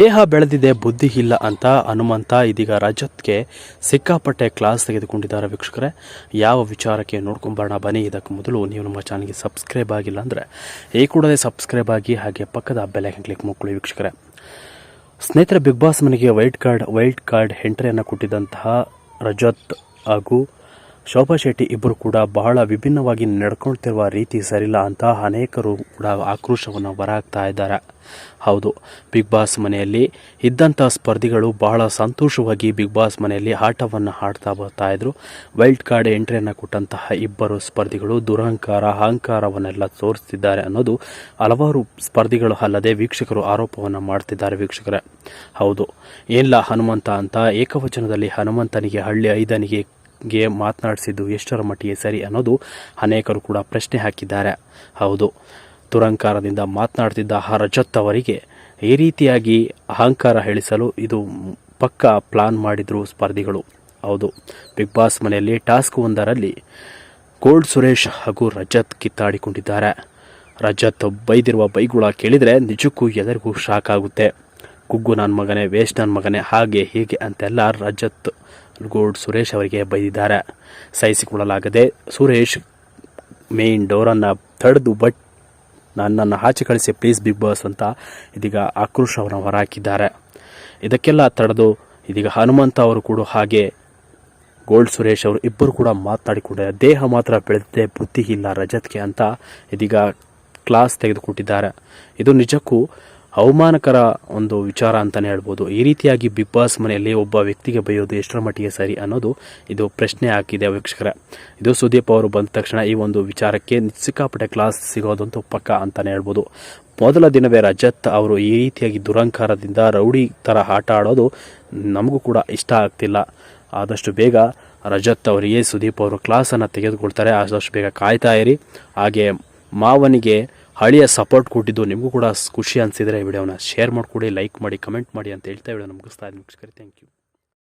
ದೇಹ ಬೆಳೆದಿದೆ, ಬುದ್ಧಿ ಇಲ್ಲ ಅಂತ ಹನುಮಂತ ಇದೀಗ ರಜತ್ಗೆ ಸಿಕ್ಕಾಪಟ್ಟೆ ಕ್ಲಾಸ್ ತೆಗೆದುಕೊಂಡಿದ್ದಾರೆ ವೀಕ್ಷಕರೇ. ಯಾವ ವಿಚಾರಕ್ಕೆ ನೋಡ್ಕೊಂಬರೋಣ ಬನ್ನಿ. ಇದಕ್ಕೆ ಮೊದಲು ನೀವು ನಮ್ಮ ಚಾನಲ್ಗೆ ಸಬ್ಸ್ಕ್ರೈಬ್ ಆಗಿಲ್ಲ ಅಂದರೆ ಈ ಕೂಡಲೇ ಸಬ್ಸ್ಕ್ರೈಬ್ ಆಗಿ ಹಾಗೆ ಪಕ್ಕದ ಬೆಲೆಗೆ ಕ್ಲಿಕ್ ಮಾಡ್ಕೊಳ್ಳಿ ವೀಕ್ಷಕರೇ. ಸ್ನೇಹಿತರೆ ಬಿಗ್ ಬಾಸ್ ಮನೆಗೆ ವೈಟ್ ಕಾರ್ಡ್ ವೈಲ್ಡ್ ಕಾರ್ಡ್ ಎಂಟ್ರಿಯನ್ನು ಕೊಟ್ಟಿದ್ದಂತಹ ರಜತ್ ಹಾಗೂ ಶೋಭಾ ಶೆಟ್ಟಿ ಇಬ್ಬರು ಕೂಡ ಬಹಳ ವಿಭಿನ್ನವಾಗಿ ನಡ್ಕೊಳ್ತಿರುವ ರೀತಿ ಸರಿಲ್ಲ ಅಂತ ಅನೇಕರು ಕೂಡ ಆಕ್ರೋಶವನ್ನು ಹೊರಹಾಕ್ತಾ ಇದ್ದಾರೆ. ಹೌದು, ಬಿಗ್ ಬಾಸ್ ಮನೆಯಲ್ಲಿ ಇದ್ದಂಥ ಸ್ಪರ್ಧಿಗಳು ಬಹಳ ಸಂತೋಷವಾಗಿ ಬಿಗ್ ಬಾಸ್ ಮನೆಯಲ್ಲಿ ಆಟವನ್ನು ಆಡ್ತಾ ಬರ್ತಾ ಇದ್ರು. ವೈಲ್ಡ್ ಕಾರ್ಡ್ ಎಂಟ್ರಿಯನ್ನು ಕೊಟ್ಟಂತಹ ಇಬ್ಬರು ಸ್ಪರ್ಧಿಗಳು ದುರಹಂಕಾರ, ಅಹಂಕಾರವನ್ನೆಲ್ಲ ತೋರಿಸ್ತಿದ್ದಾರೆ ಅನ್ನೋದು ಹಲವಾರು ಸ್ಪರ್ಧಿಗಳು ಅಲ್ಲದೆ ವೀಕ್ಷಕರು ಆರೋಪವನ್ನು ಮಾಡ್ತಿದ್ದಾರೆ ವೀಕ್ಷಕರೇ. ಹೌದು ಏನಿಲ್ಲ ಹನುಮಂತ ಅಂತ ಏಕವಚನದಲ್ಲಿ ಹನುಮಂತನಿಗೆ ಹಳ್ಳಿ ಐದನಿಗೆ ಗೆ ಮಾತನಾಡಿಸಿದ್ದು ಎಷ್ಟರ ಮಟ್ಟಿಗೆ ಸರಿ ಅನ್ನೋದು ಅನೇಕರು ಕೂಡ ಪ್ರಶ್ನೆ ಹಾಕಿದ್ದಾರೆ. ಹೌದು ತುರಂಕಾರದಿಂದ ಮಾತನಾಡ್ತಿದ್ದ ಆ ರಜತ್ ಅವರಿಗೆ ಈ ರೀತಿಯಾಗಿ ಅಹಂಕಾರ ಹೇಳಿಸಲು ಇದು ಪಕ್ಕ ಪ್ಲಾನ್ ಮಾಡಿದ್ರು ಸ್ಪರ್ಧಿಗಳು. ಹೌದು, ಬಿಗ್ ಬಾಸ್ ಮನೆಯಲ್ಲಿ ಟಾಸ್ಕ್ ಒಂದರಲ್ಲಿ ಗೋಲ್ಡ್ ಸುರೇಶ್ ಹಾಗೂ ರಜತ್ ಕಿತ್ತಾಡಿಕೊಂಡಿದ್ದಾರೆ. ರಜತ್ ಬೈದಿರುವ ಬೈಗುಳ ಕೇಳಿದರೆ ನಿಜಕ್ಕೂ ಎಲ್ಲರಿಗೂ ಶಾಕ್ ಆಗುತ್ತೆ. ಕುಗ್ಗು ನನ್ನ ಮಗನೇ, ವೇಸ್ಟ್ ನನ್ನ ಮಗನೇ, ಹಾಗೆ ಹೀಗೆ ಅಂತೆಲ್ಲ ರಜತ್ ಗೋಲ್ಡ್ ಸುರೇಶ್ ಅವರಿಗೆ ಬೈದಿದ್ದಾರೆ. ಸಹಿಸಿಕೊಳ್ಳಲಾಗದೆ ಸುರೇಶ್ ಮೇನ್ ಡೋರನ್ನು ತಡೆದು ಬಟ್ ನನ್ನನ್ನು ಆಚೆ ಕಳಿಸಿ ಪ್ಲೀಸ್ ಬಿಗ್ ಬಾಸ್ ಅಂತ ಇದೀಗ ಆಕ್ರೋಶವನ್ನು ಹೊರಹಾಕಿದ್ದಾರೆ ಇದಕ್ಕೆಲ್ಲ ತಡೆದು ಇದೀಗ ಹನುಮಂತ ಅವರು ಕೂಡ ಹಾಗೆ ಗೋಲ್ಡ್ ಸುರೇಶ್ ಅವರು ಇಬ್ಬರು ಕೂಡ ಮಾತನಾಡಿಕೊಂಡಿದ್ದಾರೆ ದೇಹ ಮಾತ್ರ ಬೆಳೆದಿದೆ, ಬುದ್ಧಿ ಇಲ್ಲ ರಜತ್ಗೆ ಅಂತ ಇದೀಗ ಕ್ಲಾಸ್ ತೆಗೆದುಕೊಟ್ಟಿದ್ದಾರೆ. ಇದು ನಿಜಕ್ಕೂ ಅವಮಾನಕರ ಒಂದು ವಿಚಾರ ಅಂತಲೇ ಹೇಳ್ಬೋದು. ಈ ರೀತಿಯಾಗಿ ಬಿಗ್ ಬಾಸ್ ಮನೆಯಲ್ಲಿ ಒಬ್ಬ ವ್ಯಕ್ತಿಗೆ ಬೈಯೋದು ಎಷ್ಟರ ಮಟ್ಟಿಗೆ ಸರಿ ಅನ್ನೋದು ಇದು ಪ್ರಶ್ನೆ ಹಾಕಿದೆ ವೀಕ್ಷಕರ. ಇದು ಸುದೀಪ್ ಅವರು ಬಂದ ತಕ್ಷಣ ಈ ಒಂದು ವಿಚಾರಕ್ಕೆ ಸಿಕ್ಕಾಪಟ್ಟೆ ಕ್ಲಾಸ್ ಸಿಗೋದಂತೂ ಪಕ್ಕ ಅಂತಲೇ ಹೇಳ್ಬೋದು. ಮೊದಲ ದಿನವೇ ರಜತ್ ಅವರು ಈ ರೀತಿಯಾಗಿ ದುರಂಕಾರದಿಂದ ರೌಡಿ ಥರ ಆಟ ಆಡೋದು ನಮಗೂ ಕೂಡ ಇಷ್ಟ ಆಗ್ತಿಲ್ಲ. ಆದಷ್ಟು ಬೇಗ ರಜತ್ ಅವರಿಗೆ ಸುದೀಪ್ ಅವರು ಕ್ಲಾಸನ್ನು ತೆಗೆದುಕೊಳ್ತಾರೆ. ಆದಷ್ಟು ಬೇಗ ಕಾಯ್ತಾ ಇರಿ. ಹಾಗೆ ಮಾವನಿಗೆ ಹಳಿಯ ಸಪೋರ್ಟ್ ಕೊಟ್ಟಿದ್ದು ನಿಮಗೂ ಕೂಡ ಖುಷಿ ಅನಿಸಿದರೆ ವಿಡಿಯೋನ ಶೇರ್ ಮಾಡಿಕೊಡಿ ಲೈಕ್ ಮಾಡಿ ಕಮೆಂಟ್ ಮಾಡಿ ಅಂತ ಹೇಳ್ತಾ ವಿಡಿಯೋ ಮುಗಿಸ್ತಾ ಇದ್ದೀನಿ ಥ್ಯಾಂಕ್ ಯು